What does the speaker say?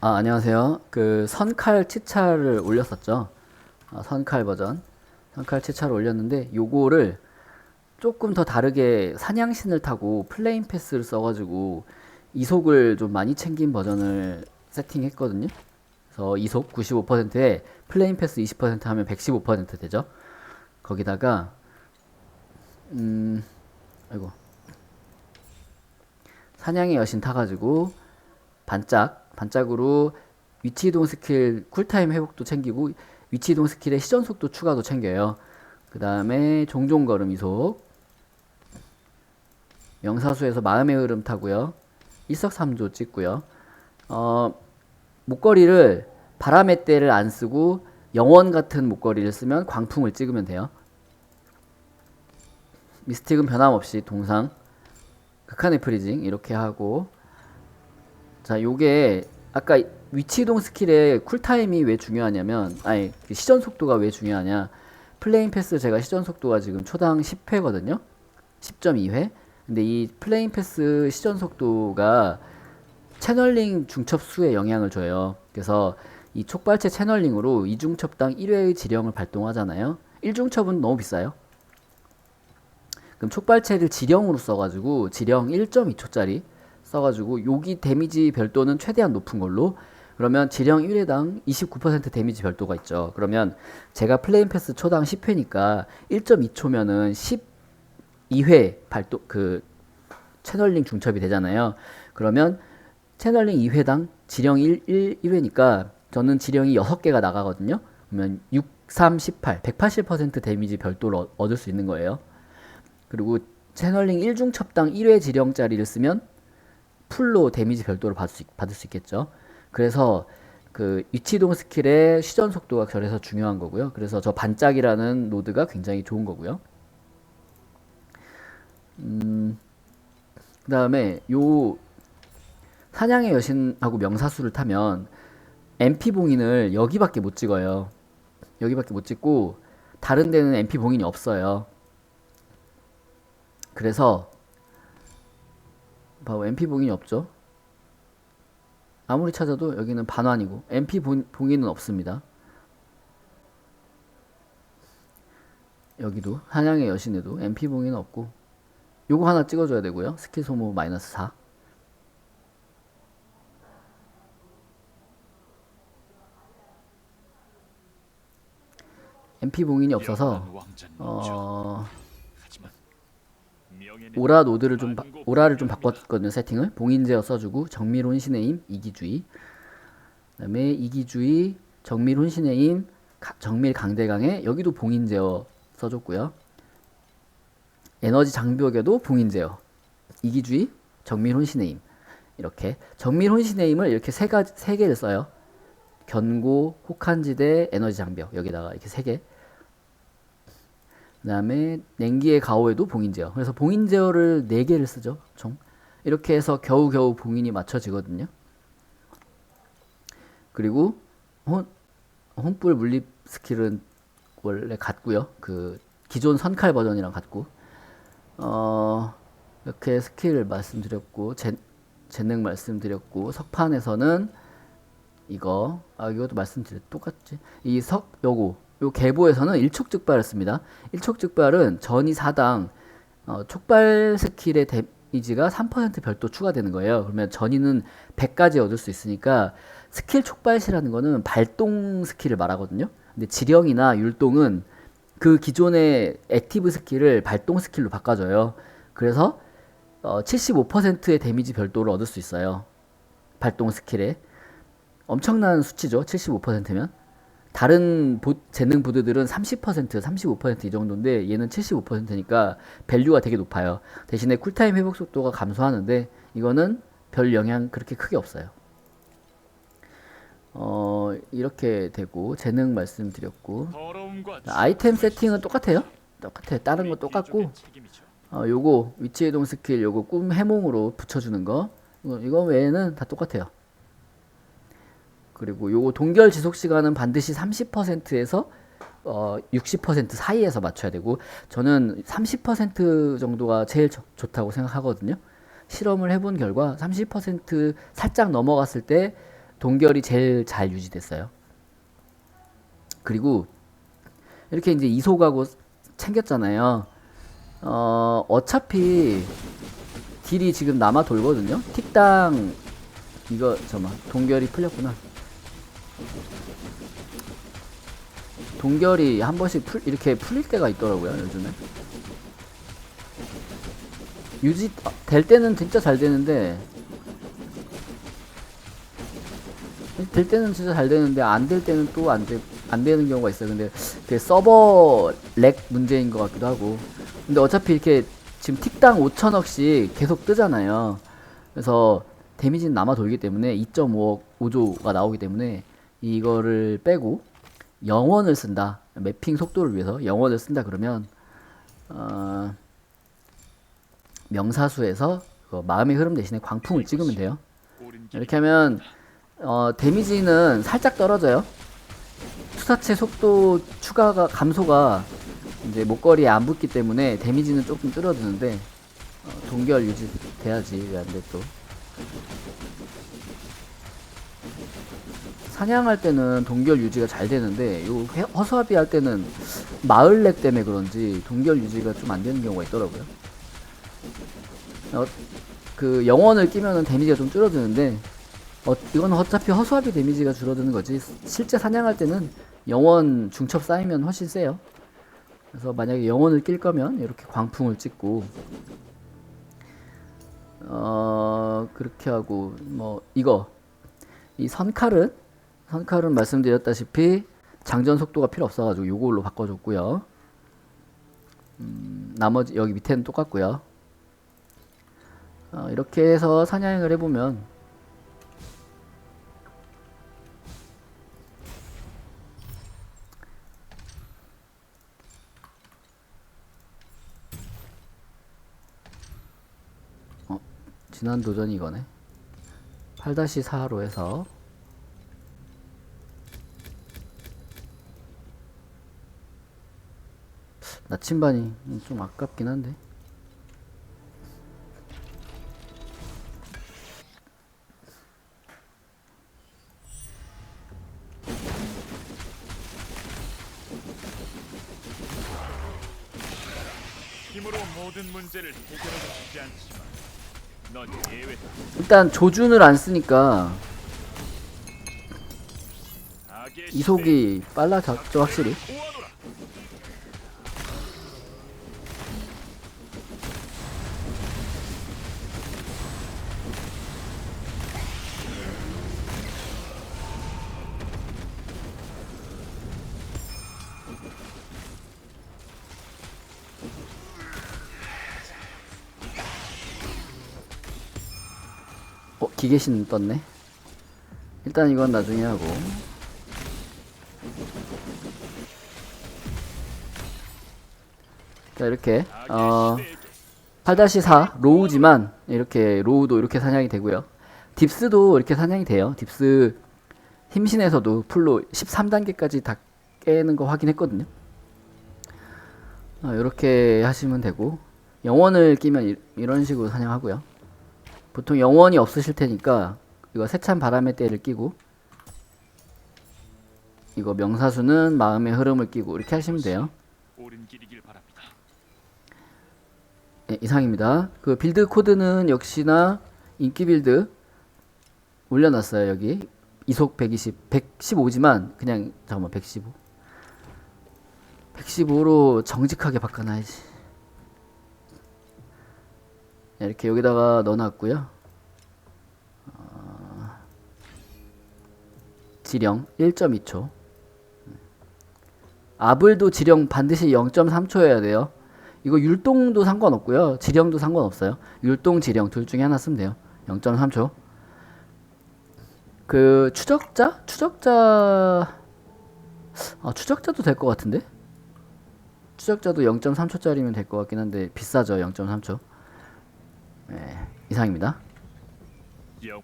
아, 안녕하세요. 그 선칼 치차를 올렸었죠. 아, 선칼 버전. 선칼 치차를 올렸는데 요거를 조금 더 다르게 사냥신을 타고 플레인 패스를 써가지고 이속을 좀 많이 챙긴 버전을 세팅했거든요. 그래서 이속 95%에 플레인 패스 20% 하면 115% 되죠. 거기다가 음 아이고 사냥의 여신 타가지고 반짝 반짝으로 위치 이동 스킬 쿨타임 회복도 챙기고 위치 이동 스킬의 시전 속도 추가도 챙겨요. 그 다음에 종종 걸음 이속 명사수에서 마음의 흐름 타고요. 일석삼조 찍고요. 어, 목걸이를 바람의 때를 안 쓰고 영원 같은 목걸이를 쓰면 광풍을 찍으면 돼요. 미스틱은 변함없이 동상 극한의 프리징 이렇게 하고 자 요게 아까 위치 이동 스킬의 쿨타임이 왜 중요하냐면 아니 그 시전 속도가 왜 중요하냐. 플레인 패스 제가 시전 속도가 지금 초당 10회거든요. 10.2회. 근데 이 플레인 패스 시전 속도가 채널링 중첩 수에 영향을 줘요. 그래서 이 촉발체 채널링으로 이중첩당 1회의 지령을 발동하잖아요. 1중첩은 너무 비싸요. 그럼 촉발체를 지령으로 써가지고 지령 1.2초짜리 써가지고 여기 데미지 별도는 최대한 높은 걸로 그러면 지령 1회당 29% 데미지 별도가 있죠. 그러면 제가 플레인 패스 초당 10회니까 1.2초면은 12회 발도 그 채널링 중첩이 되잖아요. 그러면 채널링 2회당 지령 1, 1 1회니까 저는 지령이 6개가 나가거든요. 그러면 6, 3, 18, 180% 데미지 별도를 얻- 얻을 수 있는 거예요. 그리고 채널링 1중첩당 1회 지령짜리를 쓰면 풀로 데미지 별도로 받을 수, 있- 받을 수 있겠죠. 그래서 그 위치이동 스킬의 시전 속도가 그래서 중요한 거고요. 그래서 저 반짝이라는 노드가 굉장히 좋은 거고요. 음, 그 다음에 요 사냥의 여신하고 명사수를 타면 MP 봉인을 여기밖에 못 찍어요. 여기밖에 못 찍고 다른 데는 MP 봉인이 없어요. 그래서 봐봐 MP 봉인이 없죠. 아무리 찾아도 여기는 반환이고 MP 봉- 봉인은 없습니다. 여기도 한양의 여신에도 MP 봉인은 없고 요거 하나 찍어줘야 되고요. 스킬 소모 마이너스 4. MP 봉인이 없어서 어 오라 노드를 좀 바, 오라를 좀 바꿨거든요 세팅을. 봉인 제어 써주고 정밀 혼신의 힘 이기주의. 그다음에 이기주의 정밀 혼신의 힘 가- 정밀 강대강에 여기도 봉인 제어 써줬고요. 에너지 장벽에도 봉인 제어 이기주의 정밀 혼신의 힘 이렇게 정밀 혼신의 힘을 이렇게 세 가지 세 개를 써요. 견고 혹한지대 에너지 장벽. 여기다가 이렇게 세 개 그 다음에 냉기의 가오에도 봉인 제어. 그래서 봉인 제어를 네 개를 쓰죠. 총. 이렇게 해서 겨우겨우 봉인이 맞춰지거든요. 그리고 혼 혼불 물립 스킬은 원래 같고요. 그 기존 선칼 버전이랑 같고. 어 이렇게 스킬을 말씀드렸고 재, 재능 말씀드렸고 석판에서는 이거 아 이것도 말씀드렸 똑같지 이 석 요거 요 계보에서는 일촉즉발을 씁니다. 일촉즉발은 전이 4당 어, 촉발 스킬의 데미지가 3% 별도 추가되는 거예요. 그러면 전이는 100까지 얻을 수 있으니까 스킬 촉발시라는 거는 발동 스킬을 말하거든요. 근데 지령이나 율동은 그 기존의 액티브 스킬을 발동 스킬로 바꿔줘요. 그래서 어, 75%의 데미지 별도를 얻을 수 있어요. 발동 스킬에. 엄청난 수치죠. 75%면. 다른 보, 재능 보드들은 30%, 35%이 정도인데 얘는 75%니까 밸류가 되게 높아요. 대신에 쿨타임 회복 속도가 감소하는데 이거는 별 영향 그렇게 크게 없어요. 어, 이렇게 되고 재능 말씀드렸고 자, 아이템 세팅은 똑같아요. 똑같아요. 다른 거 똑같고 어, 요거 위치 이동 스킬 요거 꿈 해몽으로 붙여주는 거 이거 외에는 다 똑같아요. 그리고 요거 동결 지속 시간은 반드시 30%에서 어, 60% 사이에서 맞춰야 되고 저는 30% 정도가 제일 좋- 좋다고 생각하거든요. 실험을 해본 결과 30% 살짝 넘어갔을 때 동결이 제일 잘 유지됐어요. 그리고 이렇게 이제 이소가고 챙겼잖아요. 어, 어차피 딜이 지금 남아 돌거든요. 틱당 이거 잠만 동결이 풀렸구나. 동결이 한 번씩 풀, 이렇게 풀릴 때가 있더라고요 요즘에. 유지 아, 될 때는 진짜 잘 되는데 될 때는 진짜 잘 되는데 안 될 때는 또안 돼, 안 되는 경우가 있어요. 근데 그 서버 렉 문제인 것 같기도 하고. 근데 어차피 이렇게 지금 틱당 5천억씩 계속 뜨잖아요. 그래서 데미지는 남아 돌기 때문에 2.5억 5조가 나오기 때문에 이거를 빼고 영원을 쓴다. 매핑 속도를 위해서 영원을 쓴다 그러면 어, 명사수에서 그 마음의 흐름 대신에 광풍을 찍으면 돼요. 이렇게 하면 어, 데미지는 살짝 떨어져요. 투사체 속도 추가가 감소가 이제 목걸이에 안 붙기 때문에 데미지는 조금 줄어드는데 어, 동결 유지 돼야지 왜안돼 또. 사냥할 때는 동결 유지가 잘 되는데 요 해- 허수아비 할 때는 마을 렉 때문에 그런지 동결 유지가 좀 안 되는 경우가 있더라고요. 어, 그 영원을 끼면은 데미지가 좀 줄어드는데 어, 이건 어차피 허수아비 데미지가 줄어드는 거지 실제 사냥할 때는 영원 중첩 쌓이면 훨씬 세요. 그래서 만약에 영원을 낄 거면 이렇게 광풍을 찍고 어 그렇게 하고 뭐 이거 이 선칼은 선칼은 말씀드렸다시피 장전 속도가 필요 없어가지고 요걸로 바꿔줬고요. 음, 나머지 여기 밑에는 똑같고요. 어, 이렇게 해서 사냥을 해보면 어, 지난 도전이 이거네. 8-4로 해서 나침반이 좀 아깝긴 한데 힘으로 모든 문제를 해결하고 싶지 않지만 넌 예외다. 일단 조준을 안 쓰니까 악의 이속이 빨라졌죠 확실히. 어 기계신 떴네 일단 이건 나중에 하고 자 이렇게 어 악의 시대에게 8-4 로우지만 이렇게 로우도 이렇게 사냥이 되고요. 딥스도 이렇게 사냥이 돼요. 딥스 힘신에서도 풀로 13단계까지 다 깨는 거 확인했거든요. 어, 이렇게 하시면 되고 영원을 끼면 이, 이런 식으로 사냥하고요. 보통 영원이 없으실 테니까 이거 세찬 바람의 때를 끼고 이거 명사수는 마음의 흐름을 끼고 이렇게 하시면 돼요. 네, 이상입니다. 그 빌드 코드는 역시나 인기 빌드 올려놨어요 여기 이속 120, 115지만 그냥 잠깐만 115, 115로 정직하게 바꿔놔야지. 네, 이렇게 여기다가 넣어놨고요. 어, 지령 1.2초. 아블도 지령 반드시 0.3초여야 돼요. 이거 율동도 상관없고요. 지령도 상관없어요. 율동, 지령 둘 중에 하나 쓰면 돼요. 0.3초. 그 추적자? 추적자 아, 추적자도 될 것 같은데? 추적자도 0.3초짜리면 될 것 같긴 한데 비싸죠. 0.3초. 네, 이상입니다. 영